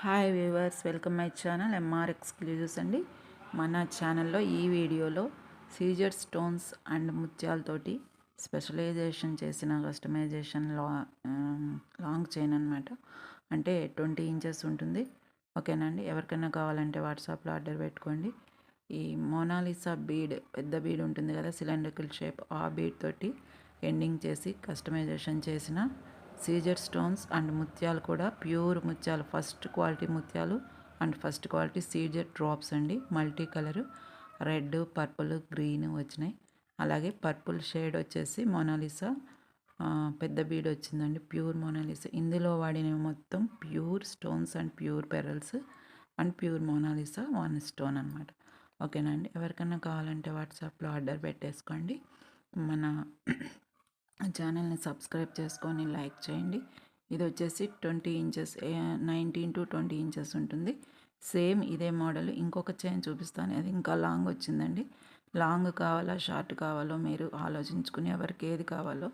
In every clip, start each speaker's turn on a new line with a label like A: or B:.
A: Hi viewers welcome my channel MR exclusives అండి. మన ఛానల్లో ఈ వీడియోలో సీజర్ స్టోన్స్ అండ్ ముత్యాలతోటి స్పెషలైజేషన్ చేసిన కస్టమైజేషన్ లా లాంగ్ చైన్ అనమాట అంటే ట్వంటీ ఇంచెస్ ఉంటుంది. ఓకేనండి? ఎవరికైనా కావాలంటే వాట్సాప్లో ఆర్డర్ పెట్టుకోండి. ఈ మోనాలిసా బీడ్ పెద్ద బీడ్ ఉంటుంది కదా సిలిండ్రికల్ షేప్. ఆ బీడ్ తోటి ఎండింగ్ చేసి కస్టమైజేషన్ చేసిన సీజర్ స్టోన్స్ అండ్ ముత్యాలు కూడా ప్యూర్ ముత్యాలు ఫస్ట్ క్వాలిటీ ముత్యాలు and first quality Caesar drops అండి. Multi colour red purple green వచ్చినాయి. అలాగే పర్పుల్ షేడ్ వచ్చేసి మోనాలిసా పెద్ద బీడ్ వచ్చిందండి. Pure Mona Lisa. ఇందులో వాడిన మొత్తం pure stones and pure pearls and pure Mona Lisa one stone అనమాట ఓకేనా అండి? ఎవరికైనా కావాలంటే వాట్సాప్లో ఆర్డర్ పెట్టేసుకోండి. మన ఛానల్ని సబ్స్క్రైబ్ చేసుకొని లైక్ చేయండి. ఇది వచ్చేసి twenty inches nineteen to twenty inches ఉంటుంది. సేమ్ ఇదే మోడల్. ఇంకొక చైన్ చూపిస్తాను. అది ఇంకా లాంగ్ వచ్చిందండి. లాంగ్ కావాలా షార్ట్ కావాలో మీరు ఆలోచించుకుని ఎవరికి ఏది కావాలో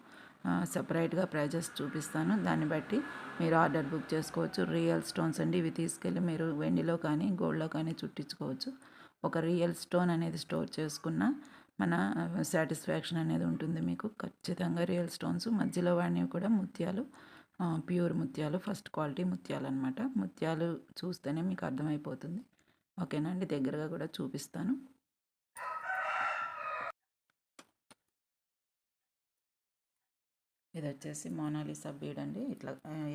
A: సపరేట్గా ప్రైజెస్ చూపిస్తాను. దాన్ని బట్టి మీరు ఆర్డర్ బుక్ చేసుకోవచ్చు. రియల్ స్టోన్స్ అండి. ఇవి తీసుకెళ్ళి మీరు వెండిలో కానీ గోల్డ్లో కానీ చుట్టించుకోవచ్చు. ఒక రియల్ స్టోన్ అనేది స్టోర్ చేసుకున్న మన సాటిస్ఫాక్షన్ అనేది ఉంటుంది మీకు. ఖచ్చితంగా రియల్ స్టోన్స్ మధ్యలో వాడినవి కూడా ముత్యాలు ప్యూర్ ముత్యాలు ఫస్ట్ క్వాలిటీ ముత్యాలు అనమాట ముత్యాలు చూస్తేనే మీకు అర్థమైపోతుంది. ఓకేనా అండి? దగ్గరగా కూడా చూపిస్తాను. ఇది వచ్చేసి మోనాలిసా బీడ్ అండి. ఇట్లా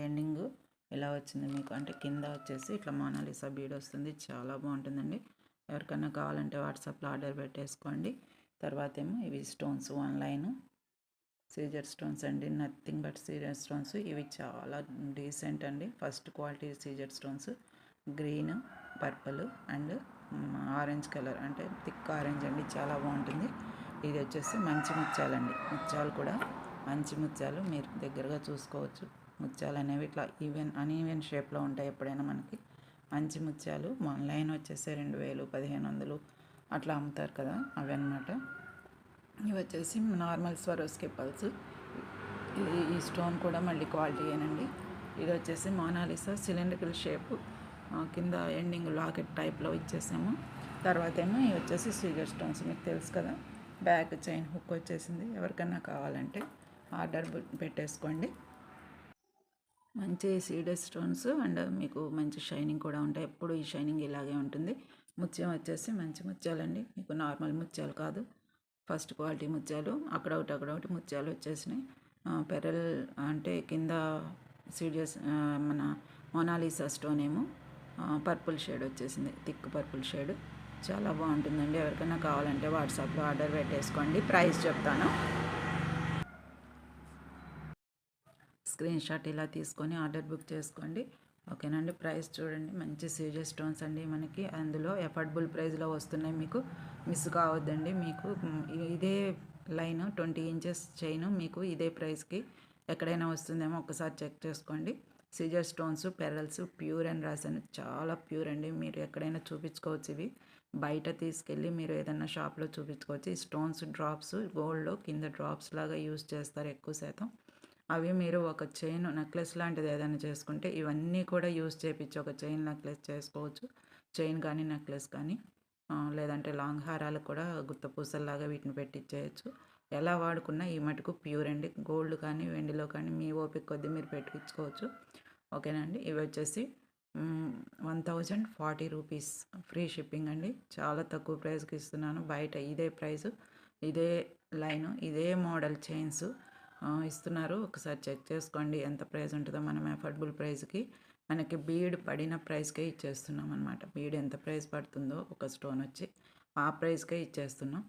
A: ఎండింగ్ ఇలా వచ్చింది మీకు. అంటే కింద వచ్చేసి ఇట్లా మోనాలిసా బీడ్ వస్తుంది. చాలా బాగుంటుందండి. ఎవరికైనా కావాలంటే వాట్సాప్లో ఆర్డర్ పెట్టేసుకోండి. తర్వాత ఏమో ఇవి stones one line Caesar stones అండి నథింగ్ బట్ సీజర్ స్టోన్స్ ఇవి చాలా డీసెంట్ అండి. First quality Caesar stones green purple and orange colour అంటే థిక్ ఆరెంజ్ అండి చాలా బాగుంటుంది. ఇది వచ్చేసి మంచి ముత్యాలండి. ముత్యాలు కూడా మంచి ముత్యాలు మీరు దగ్గరగా చూసుకోవచ్చు. ముత్యాలు అనేవి ఇట్లా ఈవెన్ అన్ఈవెన్ షేప్లో ఉంటాయి ఎప్పుడైనా మనకి. మంచి ముత్యాలు లైన్ వచ్చేసి రెండు వేలు పదిహేను వందలు అట్లా అమ్ముతారు కదా అవి అనమాట ఇవి వచ్చేసి నార్మల్ స్వరోస్కే పల్స్. ఇది ఈ స్టోన్ కూడా మళ్ళీ క్వాలిటీ ఏనండి. ఇది వచ్చేసి మోనాలిసా సిలిండ్రికల్ షేప్. కింద ఎండింగ్ లాకెట్ టైప్లో ఇచ్చేసాము. తర్వాత ఏమో ఇవి వచ్చేసి సిగర్ స్టోన్స్ మీకు తెలుసు కదా. బ్యాక్ చైన్ హుక్ వచ్చేసింది. ఎవరికన్నా కావాలంటే ఆర్డర్ పెట్టేసుకోండి. మంచి సీడర్ స్టోన్స్ అండ్ మీకు మంచి షైనింగ్ కూడా ఉంటాయి. ఎప్పుడు ఈ షైనింగ్ ఇలాగే ఉంటుంది. ముత్యం వచ్చేసి మంచి ముత్యాలండి. మీకు నార్మల్ ముత్యాలు కాదు. ఫస్ట్ క్వాలిటీ ముత్యాలు అక్కడ ఒకటి అక్కడ ఒకటి ముత్యాలు వచ్చేసినాయి. పెరల్ అంటే కింద సీడియస్ మన మొనాలిసా స్టోన్ ఏమో పర్పుల్ షేడ్ వచ్చేసింది. Thick purple shade. చాలా బాగుంటుందండి. ఎవరికైనా కావాలంటే వాట్సాప్లో ఆర్డర్ పెట్టేసుకోండి. ప్రైస్ చెప్తాను. స్క్రీన్ షాట్ ఇలా తీసుకొని ఆర్డర్ బుక్ చేసుకోండి. ఓకేనండి ప్రైస్ చూడండి. మంచి సీజర్ స్టోన్స్ అండి మనకి. అందులో ఎఫర్డబుల్ ప్రైస్లో వస్తున్నాయి మీకు. మిస్ కావద్దండి. మీకు ఇదే లైన్ ట్వంటీ ఇంచెస్ చైన్ మీకు ఇదే ప్రైస్కి ఎక్కడైనా వస్తుందేమో ఒకసారి చెక్ చేసుకోండి. సీజర్ స్టోన్స్ పెరల్స్ ప్యూర్ అని రాశాను చాలా ప్యూర్ అండి. మీరు ఎక్కడైనా చూపించుకోవచ్చు ఇవి. బయట తీసుకెళ్ళి మీరు ఏదైనా షాప్లో చూపించుకోవచ్చు. ఈ స్టోన్స్ డ్రాప్స్ గోల్డ్లో కింద డ్రాప్స్ లాగా యూస్ చేస్తారు ఎక్కువ శాతం. అవి మీరు ఒక చైన్ నెక్లెస్ లాంటిది ఏదైనా చేసుకుంటే ఇవన్నీ కూడా యూస్ చేయించి ఒక చైన్ నెక్లెస్ చేసుకోవచ్చు. చైన్ కానీ నెక్లెస్ కానీ లేదంటే లాంగ్ హారాలకు కూడా గుత్త పూసల్లాగా వీటిని పెట్టించేయచ్చు ఎలా వాడుకున్నా ఈ మటుకు ప్యూర్ అండి. గోల్డ్ కానీ వెండిలో కానీ మీ ఓపిక కొద్దీ మీరు పెట్టించుకోవచ్చు ఓకేనండి ఇవి వచ్చేసి one thousand forty rupees free shipping అండి. చాలా తక్కువ ప్రైస్కి ఇస్తున్నాను. బయట ఇదే ప్రైస్ ఇదే లైను ఇదే మోడల్ చైన్స్. ఇస్తున్నారు. ఒకసారి చెక్ చేసుకోండి ఎంత ప్రైస్ ఉంటుందో మనం అఫోర్డబుల్ ప్రైస్కి మనకి బీడ్ పడిన ప్రైస్కే ఇచ్చేస్తున్నాం అనమాట బీడ్ ఎంత ప్రైస్ పడుతుందో ఒక స్టోన్ వచ్చి ఆ ప్రైస్కే ఇచ్చేస్తున్నాం.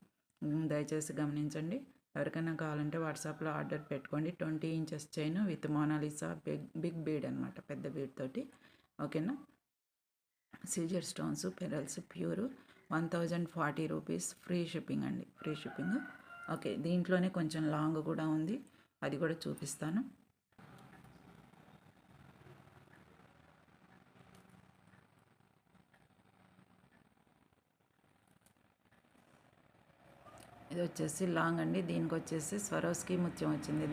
A: దయచేసి గమనించండి. ఎవరికైనా కావాలంటే వాట్సాప్లో ఆర్డర్ పెట్టుకోండి. Twenty inches chain with Mona Lisa big big bead అనమాట పెద్ద బీడ్ తోటి. ఓకేనా? Caesar stones pearls pure one thousand forty rupees free shipping అండి. Free shipping. ఓకే దీంట్లోనే కొంచెం లాంగ్ కూడా ఉంది. అది కూడా చూపిస్తాను. ఇది వచ్చేసి లాంగ్ అండి. దీనికి వచ్చేసి స్వరోస్కి ముత్యం వచ్చింది.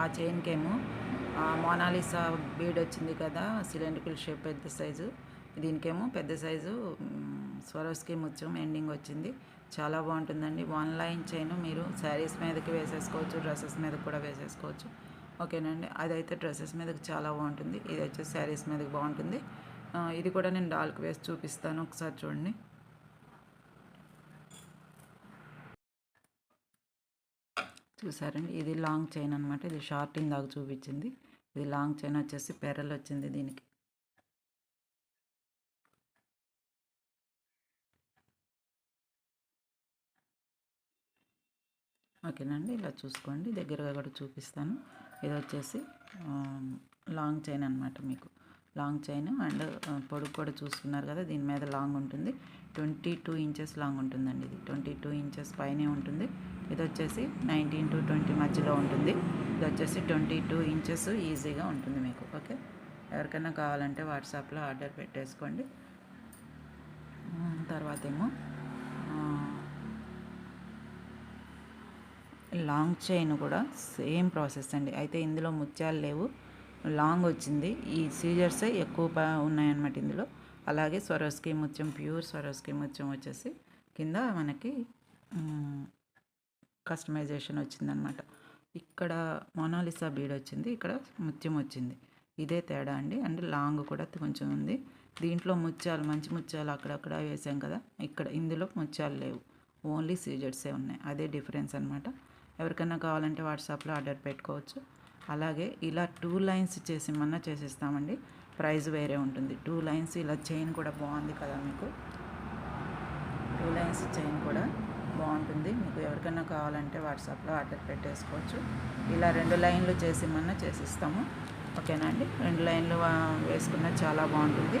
A: ఆ చైన్కేమో మోనాలిసా బీడ్ వచ్చింది కదా సిలిండ్రికల్ షేప్ పెద్ద సైజు దీనికేమో పెద్ద సైజు స్వరోస్కి ముత్యం ఎండింగ్ వచ్చింది. చాలా బాగుంటుందండి. వన్ లైన్ చైన్ మీరు శారీస్ మీదకి వేసేసుకోవచ్చు డ్రెస్సెస్ మీద కూడా వేసేసుకోవచ్చు. ఓకేనండి. అదైతే డ్రెస్సెస్ మీదకి చాలా బాగుంటుంది. ఇది వచ్చేసి శారీస్ మీదకి బాగుంటుంది. ఇది కూడా నేను డాల్కి వేసి చూపిస్తాను ఒకసారి చూడండి. చూసారండి? ఇది లాంగ్ చైన్ అనమాట ఇది షార్ట్ ఇందాక చూపించింది. ఇది లాంగ్ చైన్ వచ్చేసి పెరల్ వచ్చింది దీనికి. ఓకేనండి ఇలా చూసుకోండి. దగ్గరగా కూడా చూపిస్తాను. ఇది వచ్చేసి లాంగ్ చైన్ అనమాట మీకు. లాంగ్ చైన్ అండ్ పొడుగు కూడా చూసుకున్నారు కదా దీని మీద లాంగ్ ఉంటుంది. ట్వంటీ టూ ఇంచెస్ లాంగ్ ఉంటుందండి ఇది. ట్వంటీ టూ ఇంచెస్ పైనే ఉంటుంది. ఇది వచ్చేసి నైన్టీన్ టు ట్వంటీ మధ్యలో ఉంటుంది. ఇది వచ్చేసి ట్వంటీ టూ ఇంచెస్ ఈజీగా ఉంటుంది మీకు. ఓకే? ఎవరికైనా కావాలంటే వాట్సాప్లో ఆర్డర్ పెట్టేసుకోండి. తర్వాత ఏమో లాంగ్ చైన్ కూడా సేమ్ ప్రాసెస్ అండి. అయితే ఇందులో ముత్యాలు లేవు. లాంగ్ వచ్చింది. ఈ సీజర్సే ఎక్కువ ఉన్నాయన్నమాట ఇందులో. అలాగే స్వరోస్కి ముత్యం ప్యూర్ స్వరోస్కి ముత్యం వచ్చేసి కింద మనకి కస్టమైజేషన్ వచ్చిందనమాట ఇక్కడ మొనాలిసా బీడ్ వచ్చింది. ఇక్కడ ముత్యం వచ్చింది. ఇదే తేడా అండి. అండ్ లాంగ్ కూడా కొంచెం ఉంది. దీంట్లో ముత్యాలు మంచి ముత్యాలు అక్కడక్కడ వేసాం కదా. ఇక్కడ ఇందులో ముత్యాలు లేవు. ఓన్లీ సీజర్సే ఉన్నాయి. అదే డిఫరెన్స్ అనమాట ఎవరికైనా కావాలంటే వాట్సాప్లో ఆర్డర్ పెట్టుకోవచ్చు. అలాగే ఇలా టూ లైన్స్ చేసి మన్నా చేసిస్తామండి. ప్రైస్ వేరే ఉంటుంది. టూ లైన్స్ ఇలా చైన్ కూడా బాగుంది కదా మీకు. టూ లైన్స్ చైన్ కూడా బాగుంటుంది. మీకు ఎవరికైనా కావాలంటే వాట్సాప్లో ఆర్డర్ పెట్టేసుకోవచ్చు. ఇలా రెండు లైన్లు చేసిమన్నా చేసిస్తాము. ఓకేనా అండి? రెండు లైన్లు వేసుకున్నా వేసుకున్న చాలా బాగుంటుంది.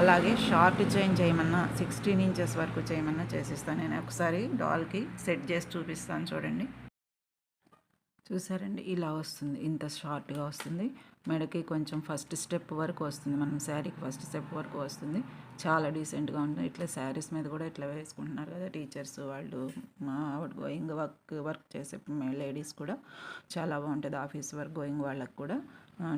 A: అలాగే షార్ట్ చైన్ చేయమన్నా సిక్స్టీన్ ఇంచెస్ వరకు చేయమన్నా చేసిస్తాను. నేను ఒకసారి డాల్కి సెట్ చేసి చూపిస్తాను చూడండి. చూసారండి ఇలా వస్తుంది. ఇంత షార్ట్గా వస్తుంది. మెడకి కొంచెం ఫస్ట్ స్టెప్ వరకు వస్తుంది. మనం శారీకి ఫస్ట్ స్టెప్ వరకు వస్తుంది. చాలా డీసెంట్గా ఉంటుంది. ఇట్లా శారీస్ మీద కూడా ఇట్లా వేసుకుంటున్నారు కదా టీచర్స్ వాళ్ళు. మా గోయింగ్ వర్క్ వర్క్ చేసే లేడీస్ కూడా చాలా బాగుంటుంది. ఆఫీస్ వర్క్ గోయింగ్ వాళ్ళకి కూడా.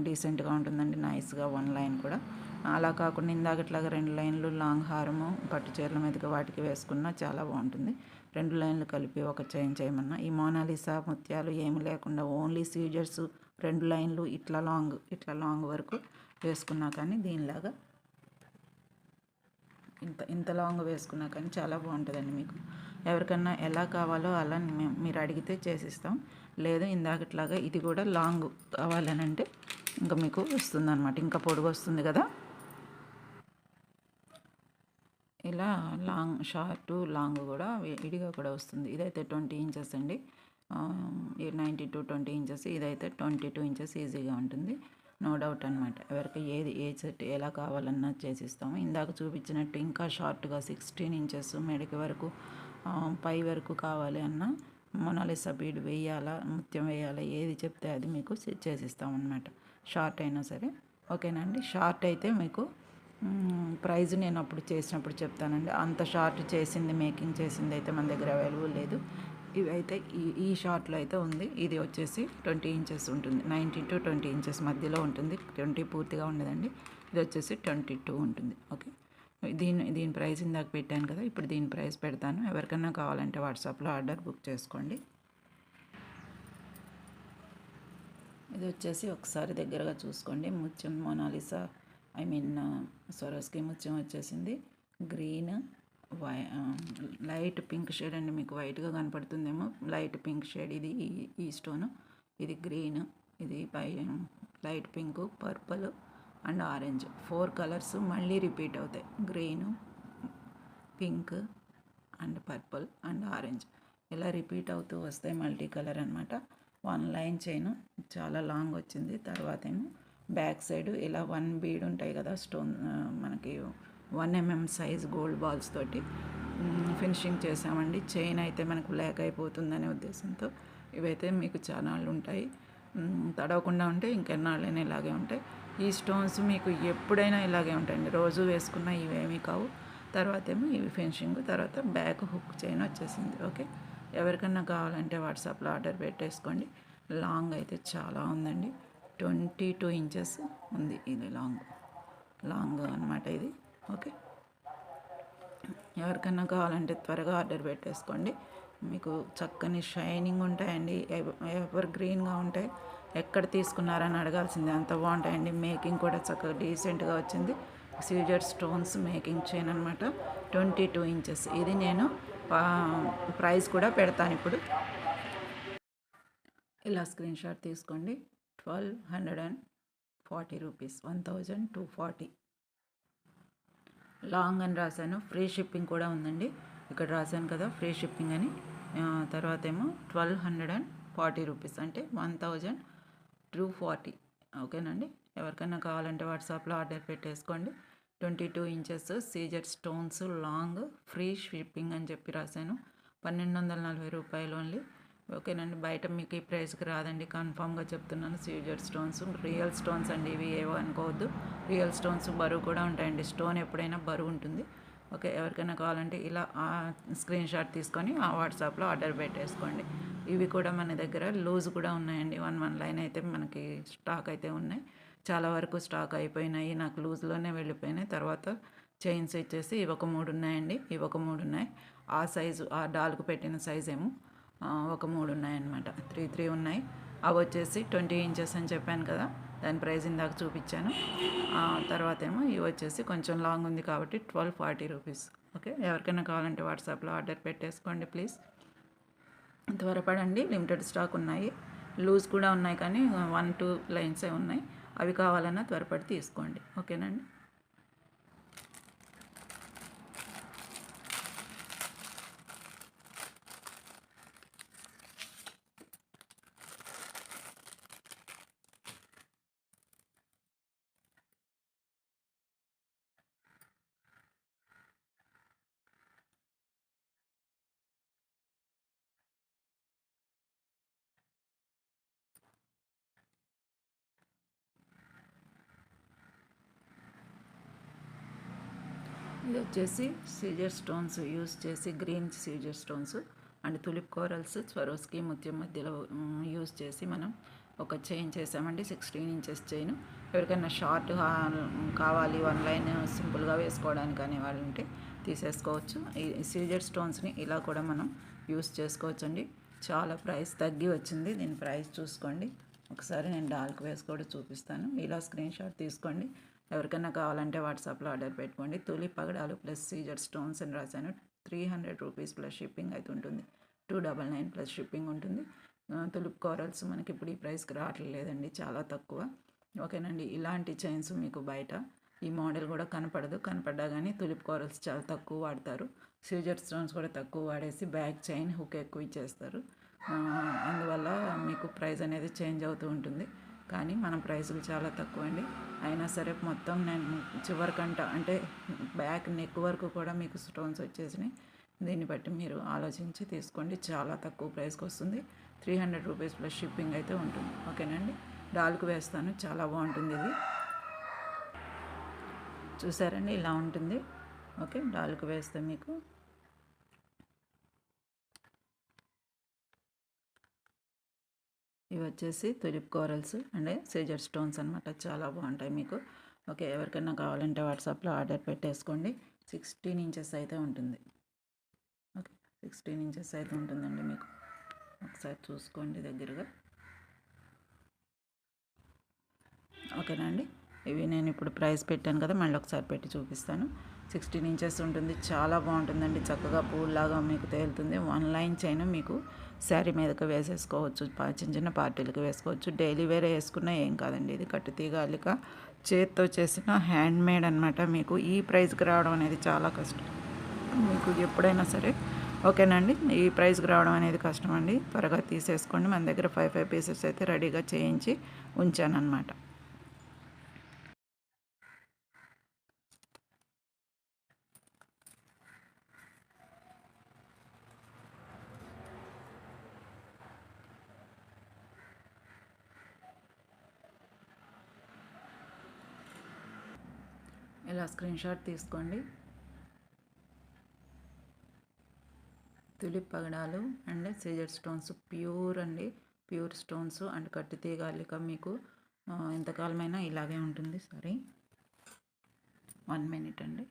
A: డీసెంట్గా ఉంటుందండి. నైస్గా వన్ లైన్ కూడా. అలా కాకుండా ఇందాకట్లాగా రెండు లైన్లు లాంగ్ హారము పట్టు చీరల మీదకి వాటికి వేసుకున్నా చాలా బాగుంటుంది. రెండు లైన్లు కలిపి ఒక చైన్ చేయమన్నా. ఈ మోనాలిసా ముత్యాలు ఏమి లేకుండా ఓన్లీ సీజర్స్ రెండు లైన్లు ఇట్లా లాంగ్ ఇట్లా లాంగ్ వరకు వేసుకున్నా కానీ దీనిలాగా ఇంత ఇంత లాంగ్ వేసుకున్నా కానీ చాలా బాగుంటుందండి మీకు. ఎవరికన్నా ఎలా కావాలో అలా మీరు అడిగితే చేసిస్తాం. లేదు ఇందాకట్లాగా ఇది కూడా లాంగ్ కావాలని అంటే ఇంకా మీకు వస్తుంది అనమాట ఇంకా పొడుగు వస్తుంది కదా? ఇలా లాంగ్ షార్ట్ లాంగ్ కూడా విడిగా కూడా వస్తుంది. ఇదైతే ట్వంటీ ఇంచెస్ అండి. నైంటీ టు ట్వంటీ ఇంచెస్ ఇదైతే ట్వంటీ టూ ఇంచెస్ ఈజీగా ఉంటుంది. నో డౌట్ అనమాట ఎవరికి ఏది ఏ సెట్ ఎలా కావాలన్నా చేసిస్తాము. ఇందాక చూపించినట్టు ఇంకా షార్ట్గా సిక్స్టీన్ ఇంచెస్ మెడకి వరకు పై వరకు కావాలి అన్నా మొనాలిసా బీడ్ వేయాలా ముత్యం వేయాలా ఏది చెప్తే అది మీకు చేసిస్తాం చేసిస్తామన్నమాట. షార్ట్ అయినా సరే. ఓకేనండి షార్ట్ అయితే మీకు ప్రైజ్ నేను అప్పుడు చేసినప్పుడు చెప్తానండి. అంత షార్ట్ చేసింది మేకింగ్ చేసింది అయితే మన దగ్గర అవైలబుల్ లేదు. ఇవి అయితే ఈ ఈ షార్ట్లో అయితే ఉంది. ఇది వచ్చేసి ట్వంటీ ఇంచెస్ ఉంటుంది. నైన్టీన్ టు ట్వంటీ ఇంచెస్ మధ్యలో ఉంటుంది. ట్వంటీ పూర్తిగా ఉండదండి. ఇది వచ్చేసి ట్వంటీ టూ ఉంటుంది. ఓకే. దీని దీని ప్రైస్ ఇందాక పెట్టాను కదా. ఇప్పుడు దీని ప్రైస్ పెడతాను. ఎవరికైనా కావాలంటే వాట్సాప్లో ఆర్డర్ బుక్ చేసుకోండి. ఇది వచ్చేసి ఒకసారి దగ్గరగా చూసుకోండి. ముత్యం Mona Lisa I mean uh, Swarovski ముత్యం వచ్చేసింది. గ్రీన్ వై లైట్ పింక్ షేడ్ అండి మీకు. వైట్గా కనపడుతుందేమో. లైట్ పింక్ షేడ్ ఇది ఈ- ఈ స్టోన్ ఇది గ్రీన్ ఇది పై light pink purple and orange four colours మళ్ళీ రిపీట్ అవుతాయి. Green pink and purple and orange ఇలా రిపీట్ అవుతూ వస్తాయి మల్టీ కలర్ అనమాట వన్ లైన్ చైన్ చాలా లాంగ్ వచ్చింది. తర్వాత ఏమో బ్యాక్ సైడ్ ఇలా వన్ బీడ్ ఉంటాయి కదా స్టోన్ మనకి one MM size gold balls తోటి ఫినిషింగ్ చేసామండి. చైన్ అయితే మనకు బ్లాక్ అయిపోతుందనే ఉద్దేశంతో ఇవైతే మీకు చాలాళ్ళు ఉంటాయి. తడవకుండా ఉంటే ఇంకెన్నాళ్ళైనా ఇలాగే ఉంటాయి. ఈ స్టోన్స్ మీకు ఎప్పుడైనా ఇలాగే ఉంటాయండి. రోజు వేసుకున్న ఇవేమీ కావు. తర్వాత ఏమో ఇవి ఫినిషింగ్ తర్వాత బ్యాక్ హుక్ చైన్ వచ్చేసింది. ఓకే? ఎవరికన్నా కావాలంటే వాట్సాప్లో ఆర్డర్ పెట్టేసుకోండి. లాంగ్ అయితే చాలా ఉందండి. ట్వంటీ టూ ఇంచెస్ ఉంది ఇది లాంగ్ లాంగ్ అనమాట ఇది. ఓకే. ఎవరికైనా కావాలంటే త్వరగా ఆర్డర్ పెట్టేసుకోండి. మీకు చక్కని షైనింగ్ ఉంటాయండి. ఎవర్ గ్రీన్గా ఉంటాయి ఎక్కడ తీసుకున్నారని అడగాల్సింది. అంత బాగుంటాయండి. మేకింగ్ కూడా చక్కగా డీసెంట్గా వచ్చింది. సీజర్ స్టోన్స్ మేకింగ్ చైన్ అనమాట ట్వంటీ టూ ఇంచెస్. ఇది నేను ప్రైస్ కూడా పెడతాను ఇప్పుడు. ఇలా స్క్రీన్ షాట్ తీసుకోండి. Twelve hundred and forty rupees one thousand two forty long అని రాశాను ఫ్రీ షిప్పింగ్ కూడా ఉందండి. ఇక్కడ రాశాను కదా ఫ్రీ షిప్పింగ్ అని. తర్వాత ఏమో twelve hundred and forty rupees అంటే వన్ థౌజండ్ టూ ఫార్టీ ఓకేనండి? ఎవరికైనా కావాలంటే వాట్సాప్లో ఆర్డర్ పెట్టేసుకోండి. Twenty two inches Caesar stones long free shipping అని చెప్పి రాశాను. పన్నెండు వందల నలభై రూపాయలు ఓన్లీ. ఓకేనండి బయట మీకు ఈ ప్రైస్కి రాదండి. కన్ఫామ్గా చెప్తున్నాను సీజర్ స్టోన్స్ రియల్ స్టోన్స్ అండి. ఇవి ఏవో అనుకోవద్దు. రియల్ స్టోన్స్ బరువు కూడా ఉంటాయండి. స్టోన్ ఎప్పుడైనా బరువు ఉంటుంది. ఓకే ఎవరికైనా కావాలంటే ఇలా స్క్రీన్ షాట్ తీసుకొని ఆ వాట్సాప్లో ఆర్డర్ పెట్టేసుకోండి. ఇవి కూడా మన దగ్గర లూజ్ కూడా ఉన్నాయండి. వన్ వన్ లైన్ అయితే మనకి స్టాక్ అయితే ఉన్నాయి. చాలా వరకు స్టాక్ అయిపోయినాయి. నాకు లూజ్లోనే వెళ్ళిపోయినాయి. తర్వాత చైన్స్ వచ్చేసి ఇవి ఒక మూడు ఉన్నాయండి. ఇవి ఒక మూడు ఉన్నాయి. ఆ సైజు ఆ డాల్కు పెట్టిన సైజ్ ఏమో ఒక మూడు ఉన్నాయన్నమాట. త్రీ త్రీ ఉన్నాయి. అవి వచ్చేసి ట్వంటీ ఇంచెస్ అని చెప్పాను కదా. దాని ప్రైస్ ఇందాక చూపించాను. తర్వాత ఏమో ఇవి వచ్చేసి కొంచెం లాంగ్ ఉంది కాబట్టి ట్వెల్వ్ ఫార్టీ రూపీస్. ఓకే? ఎవరికైనా కావాలంటే వాట్సాప్లో ఆర్డర్ పెట్టేసుకోండి ప్లీజ్. త్వరపడండి. లిమిటెడ్ స్టాక్ ఉన్నాయి. లూజ్ కూడా ఉన్నాయి కానీ వన్ టూ లైన్సే ఉన్నాయి. అవి కావాలన్నా త్వరపడి తీసుకోండి. ఓకేనండి? ఇది వచ్చేసి సీజర్ స్టోన్స్ యూజ్ చేసి green Caesar stones and tulip corals Swarovski ముత్యం మధ్యలో యూస్ చేసి మనం ఒక చైన్ చేసామండి సిక్స్టీన్ ఇంచెస్ చైన్ ఎవరికైనా షార్ట్ కావాలి వన్ లైన్ సింపుల్గా వేసుకోవడానికి అనే వాళ్ళు ఉంటే తీసేసుకోవచ్చు. ఈ సీజర్ స్టోన్స్ని ఇలా కూడా మనం యూస్ చేసుకోవచ్చండి. చాలా ప్రైస్ తగ్గి వచ్చింది. దీని ప్రైస్ చూసుకోండి. ఒకసారి నేను డాల్క్ వేసి కూడా చూపిస్తాను. ఇలా స్క్రీన్ షాట్ తీసుకోండి. ఎవరికైనా కావాలంటే వాట్సాప్లో ఆర్డర్ పెట్టుకోండి. తులి పగడాలు ప్లస్ సీజర్ స్టోన్స్ అని రాశాను. Three hundred rupees plus shipping అయితే ఉంటుంది. Two double nine plus shipping ఉంటుంది. తులిప్ కోరల్స్ మనకి ఇప్పుడు ఈ ప్రైస్కి రావట్లేదండి. చాలా తక్కువ. ఓకేనండి. ఇలాంటి చైన్స్ మీకు బయట. ఈ మోడల్ కూడా కనపడదు. కనపడ్డా కానీ తులిప్ కోరల్స్ చాలా తక్కువ వాడతారు. సీజర్ స్టోన్స్ కూడా తక్కువ వాడేసి బ్యాక్ చైన్ హుక్ ఎక్కువ ఇచ్చేస్తారు. అందువల్ల మీకు ప్రైస్ అనేది చేంజ్ అవుతూ ఉంటుంది. కానీ మన ప్రైజులు చాలా తక్కువ అండి అయినా సరే మొత్తం నేను చివరికంట అంటే బ్యాక్ నెక్ వరకు కూడా మీకు స్టోన్స్ వచ్చేసినాయి. దీన్ని బట్టి మీరు ఆలోచించి తీసుకోండి. చాలా తక్కువ ప్రైస్కి వస్తుంది. Three hundred rupees plus shipping అయితే ఉంటుంది. ఓకేనండి? డాల్కు వేస్తాను. చాలా బాగుంటుంది ఇది. చూసారండి? ఇలా ఉంటుంది. ఓకే డాల్కు వేస్తే మీకు ఇవి వచ్చేసి tulip corals and Caesar stones అనమాట చాలా బాగుంటాయి మీకు. ఓకే ఎవరికైనా కావాలంటే వాట్సాప్లో ఆర్డర్ పెట్టేసుకోండి. సిక్స్టీన్ ఇంచెస్ అయితే ఉంటుంది. ఓకే సిక్స్టీన్ ఇంచెస్ అయితే ఉంటుందండి మీకు. ఒకసారి చూసుకోండి దగ్గరగా. ఓకేనండి ఇవి నేను ఇప్పుడు ప్రైస్ పెట్టాను కదా మళ్ళీ ఒకసారి పెట్టి చూపిస్తాను. సిక్స్టీన్ ఇంచెస్ ఉంటుంది. చాలా బాగుంటుందండి. చక్కగా పూల్లాగా మీకు తేలుతుంది. వన్ లైన్ చైన్ మీకు శారీ మీదకి వేసేసుకోవచ్చు చిన్న చిన్న పార్టీలకు వేసుకోవచ్చు. డైలీ వేరే వేసుకున్నా ఏం కాదండి. ఇది కట్టు తీగాలిక చేత్తో చేసిన హ్యాండ్ మేడ్ అనమాట మీకు. ఈ ప్రైస్కి రావడం అనేది చాలా కష్టం. మీకు ఎప్పుడైనా సరే ఓకేనండి. ఈ ప్రైస్కి రావడం అనేది కష్టం అండి. త్వరగా తీసేసుకోండి. మన దగ్గర ఫైవ్ ఫైవ్ పీసెస్ అయితే రెడీగా చేయించి ఉంచాను ఇలా స్క్రీన్ షాట్ తీసుకోండి. తులిప్ పగడాలు అండ్ సీజర్ స్టోన్స్ ప్యూర్ అండి. ప్యూర్ స్టోన్స్ అండ్ కట్టి తీగాలిక మీకు ఎంతకాలమైనా ఇలాగే ఉంటుంది సారీ. వన్ మినిట్ అండి.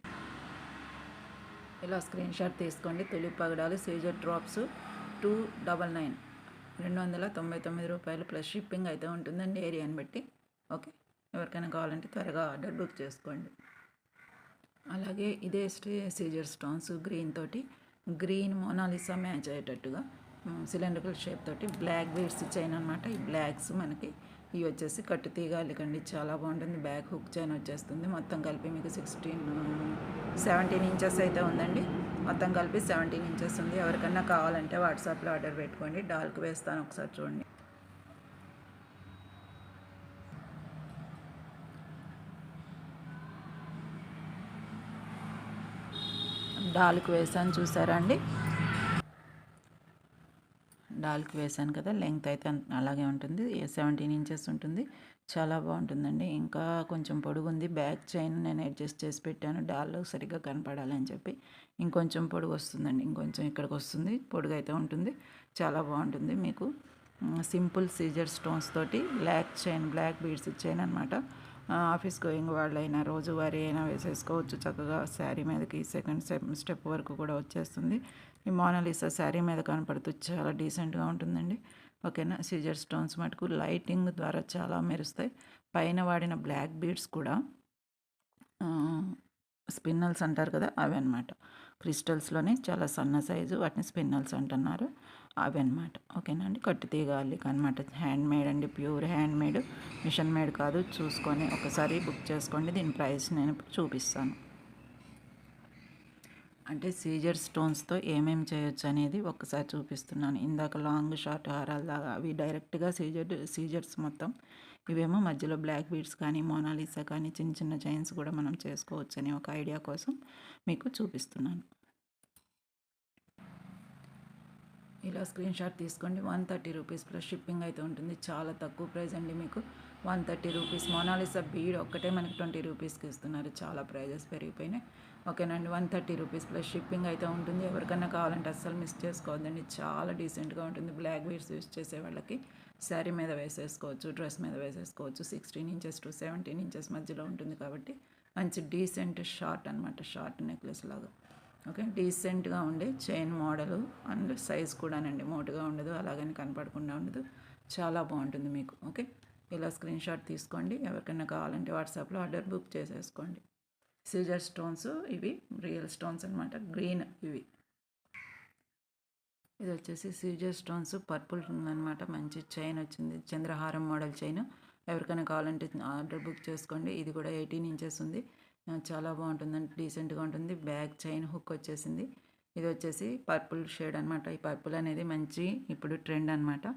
A: ఇలా స్క్రీన్ షాట్ తీసుకోండి. Tulip పగడాలు Caesar drops two double nine. రెండు వందల తొంభై తొమ్మిది రూపాయలు ప్లస్ షిప్పింగ్ అయితే ఉంటుందండి ఏరియాని బట్టి. ఓకే? ఎవరికైనా కావాలంటే త్వరగా ఆర్డర్ బుక్ చేసుకోండి. అలాగే ఇదే స్టే సీజర్ స్టోన్స్ గ్రీన్ తోటి గ్రీన్ మోనాలిసా మ్యాచ్ అయ్యేటట్టుగా సిలిండ్రికల్ షేప్ తోటి బ్లాక్ బీడ్స్ చైన్ అనమాట ఈ బ్లాక్స్ మనకి ఇవి వచ్చేసి కట్టు తీగ అల్లికండి చాలా బాగుంటుంది. బ్యాక్ హుక్ చైన్ వచ్చేస్తుంది. మొత్తం కలిపి మీకు సిక్స్టీన్ సెవెంటీన్ ఇంచెస్ అయితే ఉందండి. మొత్తం కలిపి సెవెంటీన్ ఇంచెస్ ఉంది. ఎవరికన్నా కావాలంటే వాట్సాప్లో ఆర్డర్ పెట్టుకోండి. డాల్కి వేస్తాను ఒకసారి చూడండి. డాల్కి వేసాను చూసారా అండి డాల్కి వేసాను కదా లెంగ్త్ అయితే అలాగే ఉంటుంది. సెవెంటీన్ ఇంచెస్ ఉంటుంది. చాలా బాగుంటుందండి. ఇంకా కొంచెం పొడుగు ఉంది బ్యాక్ చైన్ నేను అడ్జస్ట్ చేసి పెట్టాను. డాల్లో సరిగ్గా కనపడాలని చెప్పి ఇంకొంచెం పొడుగు వస్తుందండి. ఇంకొంచెం ఇక్కడికి వస్తుంది. పొడుగు అయితే ఉంటుంది. చాలా బాగుంటుంది మీకు. సింపుల్ సీజర్ స్టోన్స్ తోటి black chain black beads chain అనమాట ఆఫీస్ గోయింగ్ వాళ్ళైనా రోజువారీ అయినా వేసేసుకోవచ్చు. చక్కగా శారీ మీదకి సెకండ్ స్టెప్ స్టెప్ వరకు కూడా వచ్చేస్తుంది. ఈ మోనాలిసా శారీ మీద కనపడుతూ చాలా డీసెంట్గా ఉంటుందండి. ఓకేనా? సీజర్ స్టోన్స్ మటుకు లైటింగ్ ద్వారా చాలా మెరుస్తాయి. పైన వాడిన బ్లాక్ బీడ్స్ కూడా స్పిన్నల్స్ అంటారు కదా అవి అనమాట క్రిస్టల్స్లోనే చాలా సన్న సైజు వాటిని స్పిన్నల్స్ అంటున్నారు. అవి అనమాట ఓకేనా అండి? కట్టు తీగాలి అనమాట హ్యాండ్ మేడ్ అండి pure hand made machine made కాదు చూసుకొని ఒకసారి బుక్ చేసుకోండి. దీని ప్రైస్ నేను ఇప్పుడు చూపిస్తాను. అంటే సీజర్ స్టోన్స్తో ఏమేమి చేయొచ్చు అనేది ఒక్కసారి చూపిస్తున్నాను. ఇందాక లాంగ్ షార్ట్ హారాలు లాగా అవి డైరెక్ట్గా సీజర్ సీజర్స్ మొత్తం. ఇవేమో మధ్యలో బ్లాక్ బీడ్స్ కానీ మోనాలిసా కానీ చిన్న చిన్న చైన్స్ కూడా మనం చేసుకోవచ్చు అనే ఒక ఐడియా కోసం మీకు చూపిస్తున్నాను. ఇలా స్క్రీన్ షాట్ తీసుకోండి. One thirty rupees plus shipping అయితే ఉంటుంది. చాలా తక్కువ ప్రైస్ అండి మీకు. One thirty rupees. Mona Lisa bead ఒక్కటే మనకి ట్వంటీ రూపీస్కి ఇస్తున్నారు. చాలా ప్రైజెస్ పెరిగిపోయినాయి. ఓకేనండి. One thirty rupees plus shipping అయితే ఉంటుంది. ఎవరికైనా కావాలంటే అస్సలు మిస్ చేసుకోవద్దండి. చాలా డీసెంట్గా ఉంటుంది. బ్లాక్ బీడ్స్ యూస్ చేసే వాళ్ళకి శారీ మీద వేసేసుకోవచ్చు డ్రెస్ మీద వేసేసుకోవచ్చు. Sixteen inches to seventeen inches మధ్యలో ఉంటుంది కాబట్టి మంచి డీసెంట్ షార్ట్ అనమాట షార్ట్ నెక్లెస్ లాగా. ఓకే డీసెంట్గా ఉండే చైన్ మోడల్ అండ్ సైజ్ కూడానండి. మోటుగా ఉండదు అలాగని కనపడకుండా ఉండదు. చాలా బాగుంటుంది మీకు ఓకే? ఇలా స్క్రీన్ షాట్ తీసుకోండి. ఎవరికైనా కావాలంటే వాట్సాప్లో ఆర్డర్ బుక్ చేసేసుకోండి. సీజర్ స్టోన్స్ ఇవి రియల్ స్టోన్స్ అనమాట గ్రీన్ ఇవి. ఇది వచ్చేసి సీజర్ స్టోన్స్ పర్పుల్ ఉందన్నమాట మంచి చైన్ వచ్చింది. చంద్రహారం మోడల్ చైన్. ఎవరికైనా కావాలంటే ఆర్డర్ బుక్ చేసుకోండి. ఇది కూడా ఎయిటీన్ ఇంచెస్ ఉంది. చాలా బాగుంటుందండి. డీసెంట్గా ఉంటుంది. బ్యాక్ చైన్ హుక్ వచ్చేసింది. ఇది వచ్చేసి పర్పుల్ షేడ్ అనమాట ఈ పర్పుల్ అనేది మంచి ఇప్పుడు ట్రెండ్ అనమాట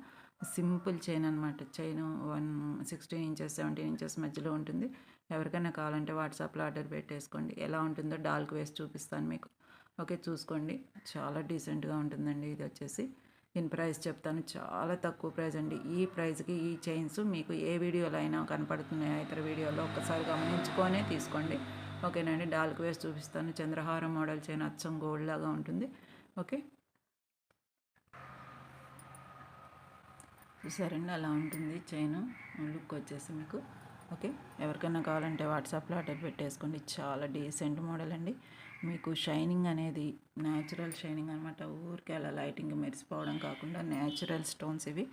A: సింపుల్ చైన్ అనమాట chain one sixteen inches seventeen inches మధ్యలో ఉంటుంది. ఎవరికైనా కావాలంటే వాట్సాప్లో ఆర్డర్ పెట్టేసుకోండి. ఎలా ఉంటుందో డాల్క్ వేసి చూపిస్తాను మీకు. ఓకే చూసుకోండి. చాలా డీసెంట్గా ఉంటుందండి ఇది వచ్చేసి. దీని ప్రైస్ చెప్తాను. చాలా తక్కువ ప్రైస్ అండి. ఈ ప్రైస్కి ఈ చైన్స్ మీకు ఏ వీడియోలో అయినా కనపడుతున్నాయో? ఇతర వీడియోలో ఒక్కసారి గమనించుకొనే తీసుకోండి. ఓకేనండి డాల్క్ వేసి చూపిస్తాను. చంద్రహారం మోడల్ చైన్ అచ్చం గోల్డ్ లాగా ఉంటుంది. ఓకే? చూసారండి? అలా ఉంటుంది చైన్. లుక్ వచ్చేసి మీకు. ఓకే? ఎవరికైనా కావాలంటే వాట్సాప్లో ఆర్డర్ పెట్టేసుకోండి. చాలా డీసెంట్ మోడల్ అండి. మీకు షైనింగ్ అనేది న్యాచురల్ షైనింగ్ అనమాట ఊరికే అలా లైటింగ్ మెరిసిపోవడం కాకుండా న్యాచురల్ స్టోన్స్ ఇవి.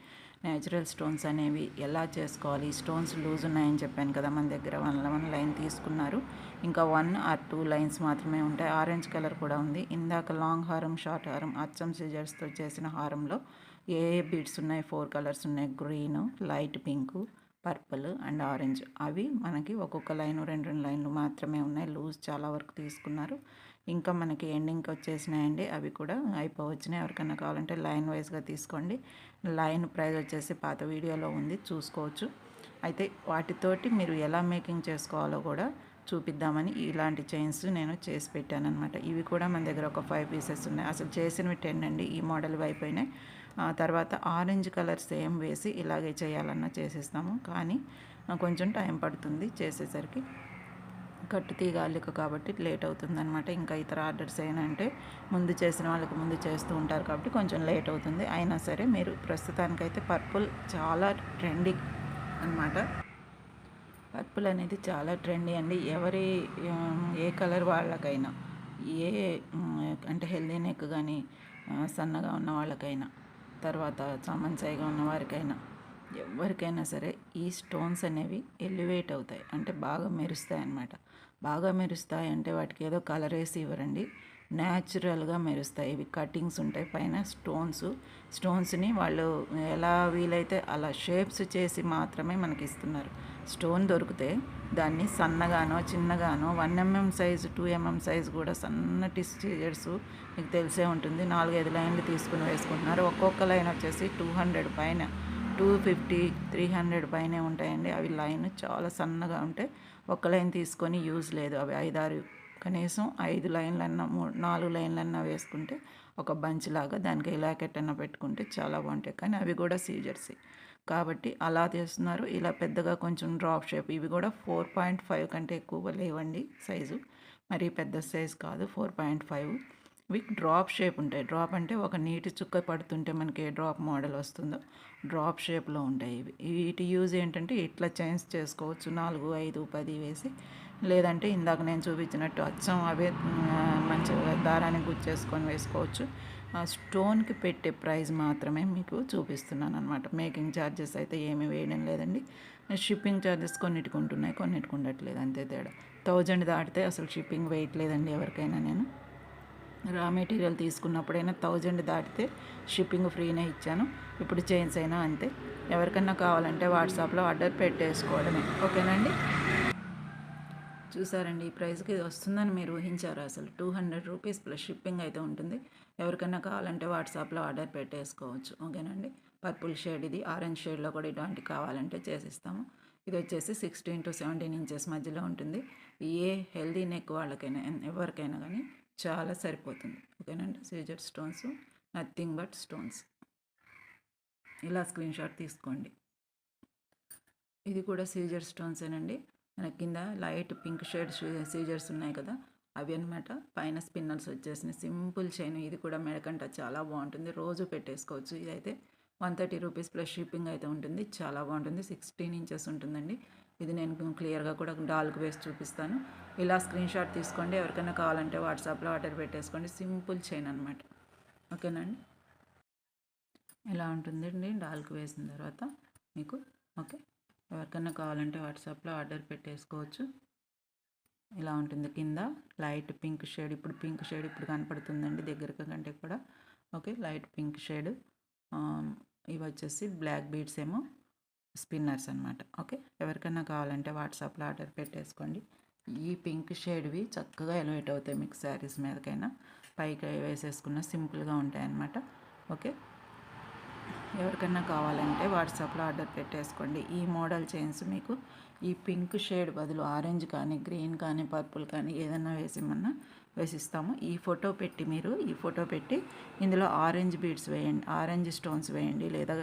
A: న్యాచురల్ స్టోన్స్ అనేవి ఎలా చేసుకోవాలి? స్టోన్స్ లూజ్ ఉన్నాయని చెప్పాను కదా మన దగ్గర. వన్ వన్ లైన్ తీసుకున్నారు. ఇంకా వన్ ఆర్ టూ లైన్స్ మాత్రమే ఉంటాయి. ఆరెంజ్ కలర్ కూడా ఉంది. ఇందాక లాంగ్ హారం షార్ట్ హారం అచ్చం సిజర్స్తో చేసిన హారంలో ఏ ఏ బీడ్స్ ఉన్నాయి? ఫోర్ కలర్స్ ఉన్నాయి. Green light pink purple and orange. అవి మనకి ఒక్కొక్క లైన్ రెండు రెండు లైన్లు మాత్రమే ఉన్నాయి. లూజ్ చాలా వరకు తీసుకున్నారు. ఇంకా మనకి ఎండింగ్కి వచ్చేసినాయండి. అవి కూడా అయిపోవచ్చినాయి ఎవరికైనా కావాలంటే లైన్ వైజ్గా తీసుకోండి. లైన్ ప్రైస్ వచ్చేసి పాత వీడియోలో ఉంది. చూసుకోవచ్చు. అయితే వాటితోటి మీరు ఎలా మేకింగ్ చేసుకోవాలో కూడా చూపిద్దామని ఇలాంటి చైన్స్ నేను చేసి పెట్టాను అనమాట ఇవి కూడా మన దగ్గర ఒక ఫైవ్ పీసెస్ ఉన్నాయి. అసలు చేసినవి టెన్ అండి. ఈ మోడల్ అయిపోయినాయి. ఆ తర్వాత ఆరెంజ్ కలర్ సేమ్ వేసి ఇలాగే చేయాలన్నా చేసేస్తాము. కానీ కొంచెం టైం పడుతుంది చేసేసరికి. కట్టు తీగ అల్లిక కాబట్టి లేట్ అవుతుందనమాట ఇంకా ఇతర ఆర్డర్స్ ఏంటంటే ముందు చేసిన వాళ్ళకి ముందు చేస్తూ ఉంటారు కాబట్టి కొంచెం లేట్ అవుతుంది. అయినా సరే మీరు ప్రస్తుతానికైతే పర్పుల్ చాలా ట్రెండింగ్ అనమాట పర్పుల్ అనేది చాలా ట్రెండీ అండి. ఎవరి ఏ కలర్ వాళ్ళకైనా ఏ అంటే హెల్దీ నెక్ కానీ సన్నగా ఉన్న వాళ్ళకైనా తర్వాత చామంచాయిగా ఉన్న వారికైనా ఎవరికైనా సరే ఈ స్టోన్స్ అనేవి ఎలివేట్ అవుతాయి. అంటే బాగా మెరుస్తాయి అన్నమాట. బాగా మెరుస్తాయి అంటే వాటికి ఏదో కలర్ వేసి ఇవ్వరండి. న్యాచురల్గా మెరుస్తాయి. ఇవి కటింగ్స్ ఉంటాయి. పైన స్టోన్స్ స్టోన్స్ని వాళ్ళు ఎలా వీలైతే అలా షేప్స్ చేసి మాత్రమే మనకి ఇస్తున్నారు. స్టోన్ దొరికితే దాన్ని సన్నగానో చిన్నగానో one MM size two MM size కూడా సన్నటి స్టీజర్స్ మీకు తెలిసే ఉంటుంది. నాలుగైదు లైన్లు తీసుకుని వేసుకుంటున్నారు. ఒక్కొక్క లైన్ వచ్చేసి టూ హండ్రెడ్ పైన టూ ఫిఫ్టీ త్రీ హండ్రెడ్ పైనే ఉంటాయండి. అవి లైన్ చాలా సన్నగా ఉంటే ఒక్క లైన్ తీసుకొని యూజ్ లేదు. అవి ఐదారు కనీసం ఐదు లైన్లన్నా మూడు నాలుగు లైన్లన్నా వేసుకుంటే ఒక బంచ్ లాగా దానికి ఇలాకెట్ అన్న పెట్టుకుంటే చాలా బాగుంటాయి. కానీ అవి కూడా సీజర్సే. కాబట్టి అలా చేస్తున్నారు ఇలా పెద్దగా కొంచెం డ్రాప్ షేప్ ఇవి కూడా ఫోర్ పాయింట్ ఫైవ్ కంటే ఎక్కువ లేవండి సైజు మరి పెద్ద సైజు కాదు ఫోర్ పాయింట్ ఫైవ్ ఇవి డ్రాప్ షేప్ ఉంటాయి. డ్రాప్ అంటే ఒక నీటి చుక్క పడుతుంటే మనకి ఏ డ్రాప్ మోడల్ వస్తుందో డ్రాప్ షేప్లో ఉంటాయి ఇవి. వీటి యూజ్ ఏంటంటే ఇట్లా చేంజ్ చేసుకోవచ్చు. నాలుగు ఐదు పది వేసి. లేదంటే ఇందాక నేను చూపించినట్టు అచ్చం అవే మంచిగా దారాన్ని గుచ్చేసుకొని వేసుకోవచ్చు. ఆ స్టోన్కి పెట్టే ప్రైస్ మాత్రమే మీకు చూపిస్తున్నాను అనమాట మేకింగ్ ఛార్జెస్ అయితే ఏమీ వేయడం లేదండి. షిప్పింగ్ ఛార్జెస్ కొన్నిటికి ఉంటున్నాయి కొన్నిటికి ఉండట్లేదు అంతే తేడా. థౌజండ్ దాటితే అసలు షిప్పింగ్ వేయట్లేదండి ఎవరికైనా నేను. రా మెటీరియల్ తీసుకున్నప్పుడైనా థౌజండ్ దాటితే షిప్పింగ్ ఫ్రీనే ఇచ్చాను. ఇప్పుడు చైన్స్ అయినా అంతే. ఎవరికన్నా కావాలంటే వాట్సాప్లో ఆర్డర్ పెట్టేసుకోవడమే. ఓకేనండి? చూసారండి ఈ ప్రైస్కి ఇది వస్తుందని మీరు ఊహించారు? అసలు two hundred rupees plus shipping అయితే ఉంటుంది. ఎవరికైనా కావాలంటే వాట్సాప్లో ఆర్డర్ పెట్టేసుకోవచ్చు. ఓకేనండి? పర్పుల్ షేడ్ ఇది. ఆరెంజ్ షేడ్లో కూడా ఇటువంటి కావాలంటే చేసిస్తాము. ఇది వచ్చేసి సిక్స్టీన్ టు సెవెంటీన్ ఇంచెస్ మధ్యలో ఉంటుంది. ఏ హెల్దీ నెక్ వాళ్ళకైనా ఎవరికైనా కానీ చాలా సరిపోతుంది. ఓకేనండి? Caesar stones nothing but stones. ఇలా స్క్రీన్ షాట్ తీసుకోండి. ఇది కూడా సీజర్ స్టోన్సేనండి. మన కింద లైట్ పింక్ షేడ్ సీజర్స్ ఉన్నాయి కదా? అవి అనమాట పైన స్పిన్నర్స్ వచ్చేసినాయి సింపుల్ చైన్. ఇది కూడా మెడకంట చాలా బాగుంటుంది. రోజు పెట్టేసుకోవచ్చు. ఇదైతే one thirty rupees plus shipping అయితే ఉంటుంది. చాలా బాగుంటుంది. సిక్స్టీన్ ఇంచెస్ ఉంటుందండి. ఇది నేను క్లియర్గా కూడా డాల్క్ వేసి చూపిస్తాను. ఇలా స్క్రీన్ షాట్ తీసుకోండి. ఎవరికైనా కావాలంటే వాట్సాప్లో ఆర్డర్ పెట్టేసుకోండి. సింపుల్ చైన్ అనమాట ఓకేనండి ఇలా ఉంటుందండి. డాల్క్ వేసిన తర్వాత మీకు ఓకే. ఎవరికైనా కావాలంటే వాట్సాప్లో ఆర్డర్ పెట్టేసుకోవచ్చు. ఇలా ఉంటుంది. కింద లైట్ పింక్ షేడ్ ఇప్పుడు పింక్ షేడ్ ఇప్పుడు కనపడుతుందండి దగ్గరగా కంటే కూడా. Okay light pink shade. ఇవి వచ్చేసి బ్లాక్ బీడ్స్ ఏమో స్పిన్నర్స్ అనమాట ఓకే ఎవరికైనా కావాలంటే వాట్సాప్లో ఆర్డర్ పెట్టేసుకోండి. ఈ పింక్ షేడ్వి చక్కగా ఎలివేట్ అవుతాయి మీకు శారీస్ మీదకైనా. పైకి వేసేసుకున్న సింపుల్గా ఉంటాయి అన్నమాట ఓకే ఎవరికైనా కావాలంటే వాట్సాప్లో ఆర్డర్ పెట్టేసుకోండి. ఈ మోడల్ చైన్స్ మీకు ఈ పింక్ షేడ్ బదులు ఆరెంజ్ కానీ గ్రీన్ కానీ పర్పుల్ కానీ ఏదైనా వేసిమన్నా వేసిస్తాము. ఈ ఫోటో పెట్టి మీరు ఈ ఫోటో పెట్టి ఇందులో ఆరెంజ్ బీడ్స్ వేయండి ఆరెంజ్ స్టోన్స్ వేయండి లేదా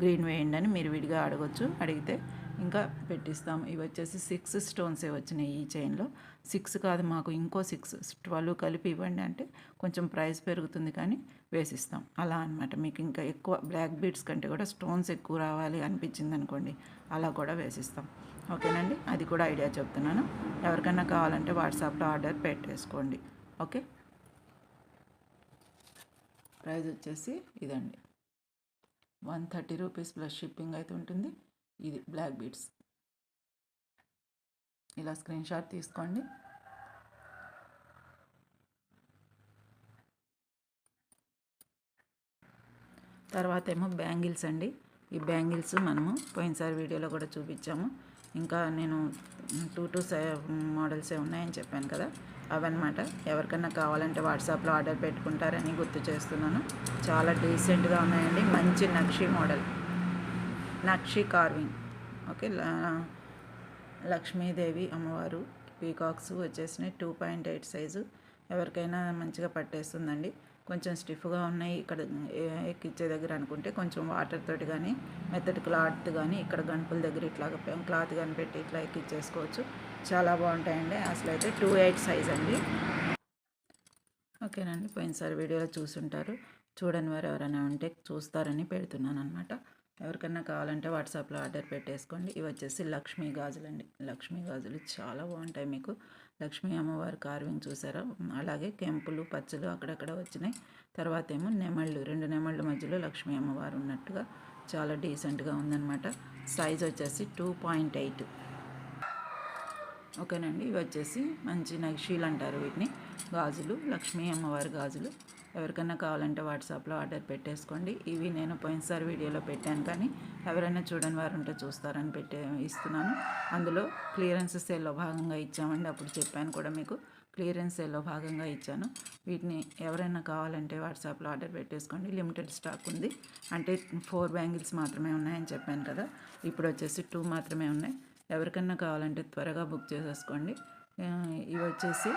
A: గ్రీన్ వేయండి అని మీరు విడిగా అడగొచ్చు. అడిగితే ఇంకా పెట్టిస్తాము. ఇవి వచ్చేసి సిక్స్ స్టోన్సే వచ్చినాయి ఈ చైన్లో. సిక్స్ కాదు మాకు ఇంకో సిక్స్ ట్వెల్వ్ కలిపి ఇవ్వండి అంటే కొంచెం ప్రైస్ పెరుగుతుంది కానీ వేసిస్తాం. అలా అనమాట మీకు ఇంకా ఎక్కువ బ్లాక్ బీడ్స్ కంటే కూడా స్టోన్స్ ఎక్కువ రావాలి అనిపించింది అనుకోండి అలా కూడా వేసిస్తాం. ఓకేనండి? అది కూడా ఐడియా చెప్తున్నాను. ఎవరికైనా కావాలంటే వాట్సాప్లో ఆర్డర్ పెట్టేసుకోండి. ఓకే? ప్రైస్ వచ్చేసి ఇదండి. One thirty rupees plus shipping అయితే ఉంటుంది. ఇది బ్లాక్ బీడ్స్. ఇలా స్క్రీన్ షాట్ తీసుకోండి. తర్వాత ఏమో బ్యాంగిల్స్ అండి. ఈ బ్యాంగిల్స్ మనము పోయినసారి వీడియోలో కూడా చూపించాము. ఇంకా నేను టూ టూ మోడల్సే ఉన్నాయని చెప్పాను కదా. అవన్నమాట. ఎవరికైనా కావాలంటే వాట్సాప్లో ఆర్డర్ పెట్టుకుంటారని గుర్తు చేస్తున్నాను. చాలా డీసెంట్గా ఉన్నాయండి. మంచి నక్షి మోడల్. నక్షి కార్వింగ్. ఓకే లక్ష్మీదేవి అమ్మవారు పీకాక్స్ వచ్చేసినాయి. Two point eight size. ఎవరికైనా మంచిగా పట్టేస్తుందండి. కొంచెం స్టిఫ్గా ఉన్నాయి. ఇక్కడ ఏ- ఎక్కిచ్చే దగ్గర అనుకుంటే కొంచెం వాటర్ తోటి కానీ మెత్తటి క్లాత్ కానీ ఇక్కడ గణపుల దగ్గర ఇట్లాగ క్లాత్ కానీ పెట్టి ఇట్లా ఎక్కిచ్చేసుకోవచ్చు. చాలా బాగుంటాయండి. అసలు అయితే టూ ఎయిట్ సైజ్ అండి. ఓకేనండి. పోయినసారి వీడియోలో చూసుంటారు. చూడని వారు ఎవరైనా ఉంటే చూస్తారని పెడుతున్నాను అనమాట ఎవరికన్నా కావాలంటే వాట్సాప్లో ఆర్డర్ పెట్టేసుకోండి. ఇవి వచ్చేసి లక్ష్మీ గాజులండి. లక్ష్మీ గాజులు చాలా బాగుంటాయి మీకు. లక్ష్మీ అమ్మవారి కార్వింగ్ చూసారా? అలాగే కెంపులు పచ్చలు అక్కడక్కడ వచ్చినాయి. తర్వాత ఏమో నెమళ్ళు. రెండు నెమళ్ళ మధ్యలో లక్ష్మీ అమ్మవారు ఉన్నట్టుగా చాలా డీసెంట్గా ఉందన్నమాట. సైజ్ వచ్చేసి టూ పాయింట్ ఎయిట్. ఓకేనండి. ఇవి వచ్చేసి మంచి నక్షీలు అంటారు వీటిని. గాజులు లక్ష్మీ అమ్మవారి గాజులు. ఎవరికైనా కావాలంటే వాట్సాప్లో ఆర్డర్ పెట్టేసుకోండి. ఇవి నేను పోయినసారి వీడియోలో పెట్టాను కానీ ఎవరైనా చూడని వారు ఉంటే చూస్తారని పెట్టే ఇస్తున్నాను. అందులో క్లియరెన్స్ సేల్లో భాగంగా ఇచ్చామండి. అప్పుడు చెప్పాను కూడా మీకు. క్లియరెన్స్ సేల్లో భాగంగా ఇచ్చాను. వీటిని ఎవరైనా కావాలంటే వాట్సాప్లో ఆర్డర్ పెట్టేసుకోండి. లిమిటెడ్ స్టాక్ ఉంది. అంటే ఫోర్ బ్యాంగిల్స్ మాత్రమే ఉన్నాయని చెప్పాను కదా. ఇప్పుడు వచ్చేసి టూ మాత్రమే ఉన్నాయి. ఎవరికన్నా కావాలంటే త్వరగా బుక్ చేసేసుకోండి. ఇవి వచ్చేసి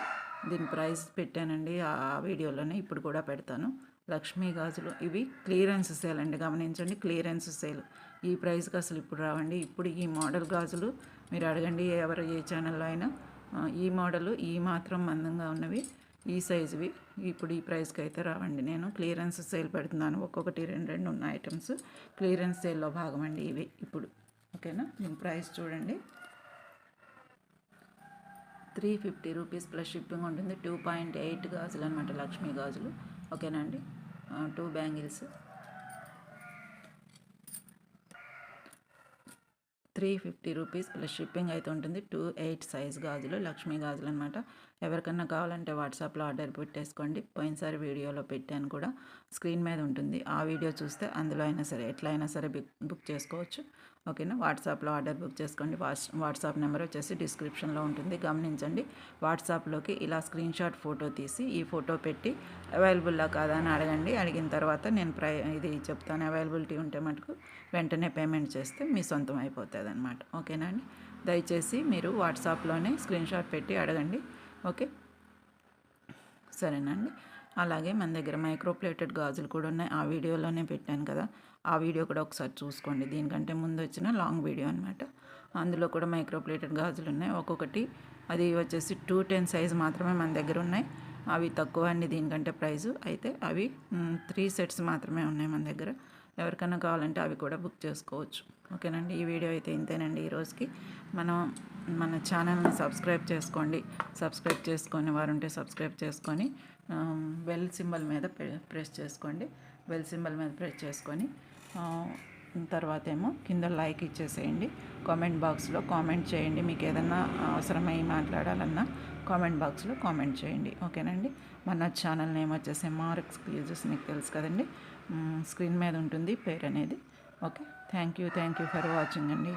A: దీని ప్రైస్ పెట్టానండి. ఆ వీడియోలోనే ఇప్పుడు కూడా పెడతాను. లక్ష్మీ గాజులు ఇవి క్లియరెన్స్ సేల్ అండి. గమనించండి క్లియరెన్స్ సేల్. ఈ ప్రైస్కి అసలు ఇప్పుడు రావండి. ఇప్పుడు ఈ మోడల్ గాజులు మీరు అడగండి ఎవరు ఏ ఛానల్లో అయినా. ఈ మోడలు ఈ మాత్రం మందంగా ఉన్నవి ఈ సైజువి. ఇప్పుడు ఈ ప్రైస్కి అయితే రావండి. నేను క్లియరెన్స్ సేల్ పెడుతున్నాను. ఒక్కొక్కటి రెండు రెండు ఉన్న ఐటమ్స్ క్లియరెన్స్ సేల్లో భాగం అండి ఇవి ఇప్పుడు. ఓకేనా? దీని ప్రైస్ చూడండి. Three fifty rupees plus shipping ఉంటుంది. టూ పాయింట్ ఎయిట్ గాజులు అనమాట లక్ష్మీ గాజులు. ఓకేనా అండి? Two bangles. Three fifty rupees plus shipping అయితే ఉంటుంది. టూ ఎయిట్ సైజ్ గాజులు లక్ష్మీ గాజులు అనమాట ఎవరికన్నా కావాలంటే వాట్సాప్లో ఆర్డర్ పెట్టేసుకోండి. పోయినసారి వీడియోలో పెట్టాను కూడా. స్క్రీన్ మీద ఉంటుంది. ఆ వీడియో చూస్తే అందులో అయినా సరే ఎట్లా అయినా సరే బుక్ చేసుకోవచ్చు. ఓకేనా? వాట్సాప్లో ఆర్డర్ బుక్ చేసుకోండి. వాట్సాప్ నెంబర్ వచ్చేసి డిస్క్రిప్షన్లో ఉంటుంది. గమనించండి. వాట్సాప్లోకి ఇలా స్క్రీన్ షాట్ ఫోటో తీసి ఈ ఫోటో పెట్టి అవైలబుల్లా కాదా అని అడగండి. అడిగిన తర్వాత నేను ప్రై ఇది చెప్తాను. అవైలబిలిటీ ఉంటే మటుకు వెంటనే పేమెంట్ చేస్తే మీ సొంతం అయిపోతుంది అనమాట ఓకేనా అండి? దయచేసి మీరు వాట్సాప్లోనే స్క్రీన్షాట్ పెట్టి అడగండి. ఓకే? సరేనండి అలాగే మన దగ్గర మైక్రోప్లేటెడ్ గాజులు కూడా ఉన్నాయి. ఆ వీడియోలోనే పెట్టాను కదా. ఆ వీడియో కూడా ఒకసారి చూసుకోండి. దీనికంటే ముందు వచ్చిన లాంగ్ వీడియో అనమాట అందులో కూడా మైక్రోప్లేటెడ్ గాజులు ఉన్నాయి. ఒక్కొక్కటి అది వచ్చేసి టూ టెన్ సైజ్ మాత్రమే మన దగ్గర ఉన్నాయి. అవి తక్కువ అండి. దీనికంటే ప్రైజు అయితే అవి త్రీ సెట్స్ మాత్రమే ఉన్నాయి మన దగ్గర. ఎవరికైనా కావాలంటే అవి కూడా బుక్ చేసుకోవచ్చు. ఓకేనండి? ఈ వీడియో అయితే ఇంతేనండి ఈరోజుకి మనం మన ఛానల్ని సబ్స్క్రైబ్ చేసుకోండి. సబ్స్క్రైబ్ చేసుకొని వారు ఉంటే సబ్స్క్రైబ్ చేసుకొని బెల్ సింబల్ మీద ప్రెస్ చేసుకోండి. బెల్ సింబల్ మీద ప్రెస్ చేసుకొని తర్వాత ఏమో కింద లైక్ ఇచ్చేసేయండి. కామెంట్ బాక్స్లో కామెంట్ చేయండి. మీకు ఏదన్నా అవసరమై మాట్లాడాలన్నా కామెంట్ బాక్స్లో కామెంట్ చేయండి. ఓకేనండి? మన ఛానల్ నేమ్ వచ్చేసి మార్క్స్ క్లీజెస్ మీకు తెలుసు కదండి? స్క్రీన్ మీద ఉంటుంది పేరు అనేది. Okay. Thank you thank you for watching అండి.